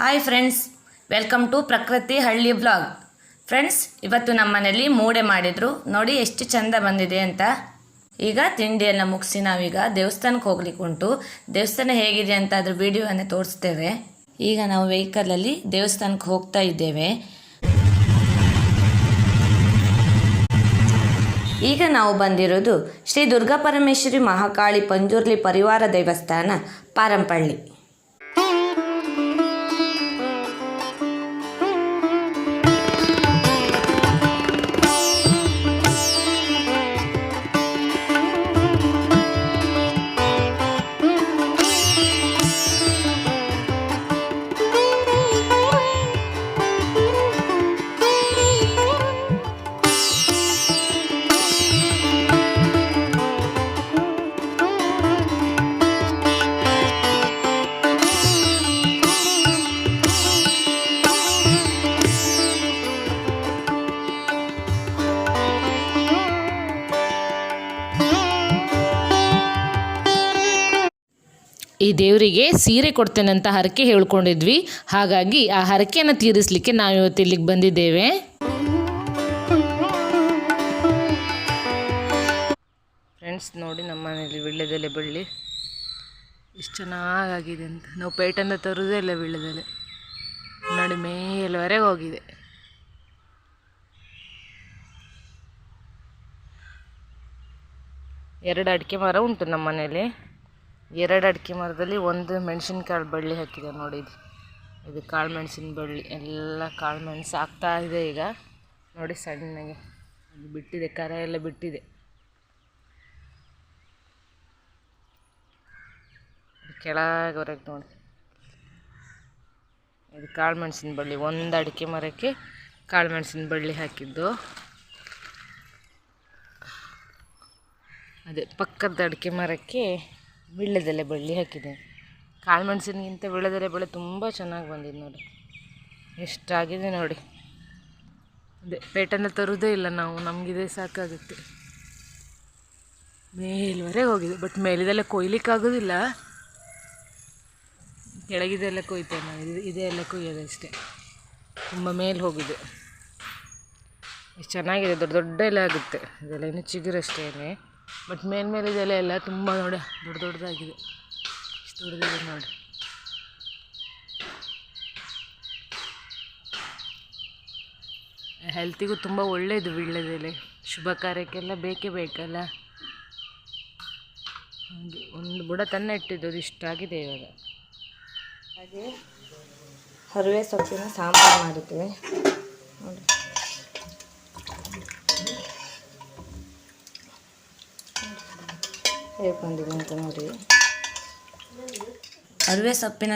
Hi friends welcome to ಪ್ರಕೃತಿ ಹಳ್ಳಿ blog friends ಇವತ್ತು ನಮ್ಮ ಮನೇಲಿ ಮೂಡೆ ಮಾಡಿದರು. ನೋಡಿ ಎಷ್ಟು ಚಂದ ಬಂದಿದೆ ಅಂತ. ಈಗ ತಿಂಡಿಯೆಲ್ಲ ಮುಗಿಸಿ ನಾವೀಗ ದೇವಸ್ಥಾನಕ್ಕೆ ಹೋಗ್ಲಿಕ್ಕೆ ಉಂಟು. ದೇವಸ್ಥಾನ ಹೇಗಿದೆ ಅಂತ ಅದ್ರ ವಿಡಿಯೋವನ್ನು ತೋರಿಸ್ತೇವೆ. ಈಗ ನಾವು ವೆಹಿಕಲಲ್ಲಿ ದೇವಸ್ಥಾನಕ್ಕೆ ಹೋಗ್ತಾ ಇದ್ದೇವೆ. ಈಗ ನಾವು ಬಂದಿರೋದು ಶ್ರೀ ದುರ್ಗಾ ಪರಮೇಶ್ವರಿ ಮಹಾಕಾಳಿ ಪಂಜುರ್ಲಿ ಪರಿವಾರ ದೇವಸ್ಥಾನ, ಪಾರಂಪಳ್ಳಿ. ಈ ದೇವರಿಗೆ ಸೀರೆ ಕೊಡ್ತೇನೆ ಅಂತ ಹರಕೆ ಹೇಳ್ಕೊಂಡಿದ್ವಿ. ಹಾಗಾಗಿ ಆ ಹರಕೆಯನ್ನು ತೀರಿಸಲಿಕ್ಕೆ ನಾವು ಇವತ್ತು ಇಲ್ಲಿಗೆ ಬಂದಿದ್ದೇವೆ. ಫ್ರೆಂಡ್ಸ್ ನೋಡಿ ನಮ್ಮ ಮನೇಲಿ ವೀಳ್ಯದೆಲೆ ಬಳ್ಳಿ. ಎಷ್ಟು ಚೆನ್ನಾಗಾಗಿದೆ ಅಂತ. ನಾವು ಪೇಟೆಯಿಂದ ತರೋದೇ ಇಲ್ಲ ವೀಳ್ಯದೆಲೆ. ನೋಡಿ ಮೇಲ್ವರೆಗೆ ಹೋಗಿದೆ. ಎರಡು ಅಡಿಕೆ ಮರ ಉಂಟು ನಮ್ಮ ಮನೇಲಿ. ಎರಡು ಅಡಿಕೆ ಮರದಲ್ಲಿ ಒಂದು ಮೆಣಸಿನ್ಕಾಳು ಬಳ್ಳಿ ಹಾಕಿದೆ ನೋಡಿ ಇದು. ಇದು ಕಾಳು ಮೆಣಸಿನ ಬಳ್ಳಿ. ಎಲ್ಲ ಕಾಳು ಮೆಣಸು ಆಗ್ತಾ ಇದೆ ಈಗ. ನೋಡಿ ಸಣ್ಣಗೆ. ಬಿಟ್ಟಿದೆ, ಕರ ಎಲ್ಲ ಬಿಟ್ಟಿದೆ. ಕೆಳಗವರೆಗೆ ನೋಡಿ. ಇದು ಕಾಳು ಮೆಣಸಿನ ಬಳ್ಳಿ. ಒಂದು ಅಡಿಕೆ ಮರಕ್ಕೆ ಕಾಳು ಮೆಣಸಿನ ಬಳ್ಳಿ ಹಾಕಿದ್ದು. ಅದೇ ಪಕ್ಕದ ಅಡಿಕೆ ಮರಕ್ಕೆ ವೀಳ್ಯದೆಲೆ ಬಳ್ಳಿ ಹಾಕಿದೆ. ಕಾಳು ಮೆಣಸಿನಗಿಂತ ವೀಳ್ಯದೆಲೆ ಬಳ್ಳಿ ತುಂಬ ಚೆನ್ನಾಗಿ ಬಂದಿದೆ ನೋಡಿ. ಎಷ್ಟಾಗಿದೆ ನೋಡಿ. ಅದೇ ಪೇಟೆಯಿಂದ ತರೋದೇ ಇಲ್ಲ ನಾವು, ನಮಗಿದೆ ಸಾಕಾಗುತ್ತೆ. ಮೇಲ್ವರೆಗೆ ಹೋಗಿದೆ ಬಟ್ ಮೇಲಿದೆಲ್ಲ ಕೊಯ್ಲಿಕ್ಕಾಗೋದಿಲ್ಲ. ಕೆಳಗಿದೆಲ್ಲ ಕೊಯ್ತೇನೆ ಇದು ಇದೆಲ್ಲ ಕೊಯ್ಯೋದು ಅಷ್ಟೇ. ತುಂಬ ಮೇಲೆ ಹೋಗಿದೆ. ಎಷ್ಟು ಚೆನ್ನಾಗಿದೆ, ದೊಡ್ಡ ದೊಡ್ಡ ಎಲೆ ಆಗುತ್ತೆ. ಇದೆಲ್ಲ ಇನ್ನೂ ಚಿಗುರಷ್ಟೇ ಬಟ್ ಮೇಲ್ಮೇಲೆ ಇದೆಲ್ಲ ಎಲ್ಲ ತುಂಬ ನೋಡಿ, ದೊಡ್ಡ ದೊಡ್ಡದಾಗಿದೆ. ಇಷ್ಟು ದೊಡ್ಡದಿದೆ ನೋಡಿ. ಹೆಲ್ತಿಗೂ ತುಂಬ ಒಳ್ಳೆಯದು ವೀಳ್ಯದೆಲೆ. ಶುಭ ಕಾರ್ಯಕ್ಕೆಲ್ಲ ಬೇಕೇ ಬೇಕಲ್ಲ. ಹಾಗೆ ಒಂದು ಬುಡ ತನ್ನ ಇಟ್ಟಿದ್ದು ಅದು ಇಷ್ಟಾಗಿದೆ ಇವಾಗ. ಹಾಗೆ ಹರಿವೆ ಸೊಪ್ಪಿನ ಸಾಂಬಾರು ಮಾಡಿದ್ದೇವೆ ಹೇಗೆ ಬಂದಿದೆ ಅಂತ ನೋಡಿ. ಅರಿವೆ ಸೊಪ್ಪಿನ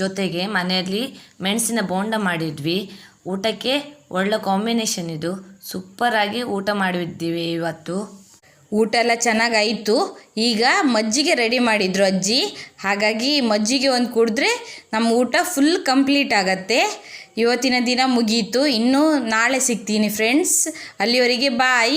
ಜೊತೆಗೆ ಮನೆಯಲ್ಲಿ ಮೆಣಸಿನ ಬೋಂಡ ಮಾಡಿದ್ವಿ. ಊಟಕ್ಕೆ ಒಳ್ಳೆ ಕಾಂಬಿನೇಷನ್ ಇದು. ಸೂಪರಾಗಿ ಊಟ ಮಾಡಿದ್ದೀವಿ ಇವತ್ತು. ಊಟ ಎಲ್ಲ ಚೆನ್ನಾಗಾಯಿತು ಈಗ ಮಜ್ಜಿಗೆ ರೆಡಿ ಮಾಡಿದ್ರು ಅಜ್ಜಿ. ಹಾಗಾಗಿ ಮಜ್ಜಿಗೆ ಒಂದು ಕುಡಿದ್ರೆ ನಮ್ಮ ಊಟ ಫುಲ್ ಕಂಪ್ಲೀಟ್ ಆಗತ್ತೆ. ಇವತ್ತಿನ ದಿನ ಮುಗೀತು. ಇನ್ನೂ ನಾಳೆ ಸಿಗ್ತೀನಿ ಫ್ರೆಂಡ್ಸ್ ಅಲ್ಲಿವರೆಗೆ ಬಾಯ್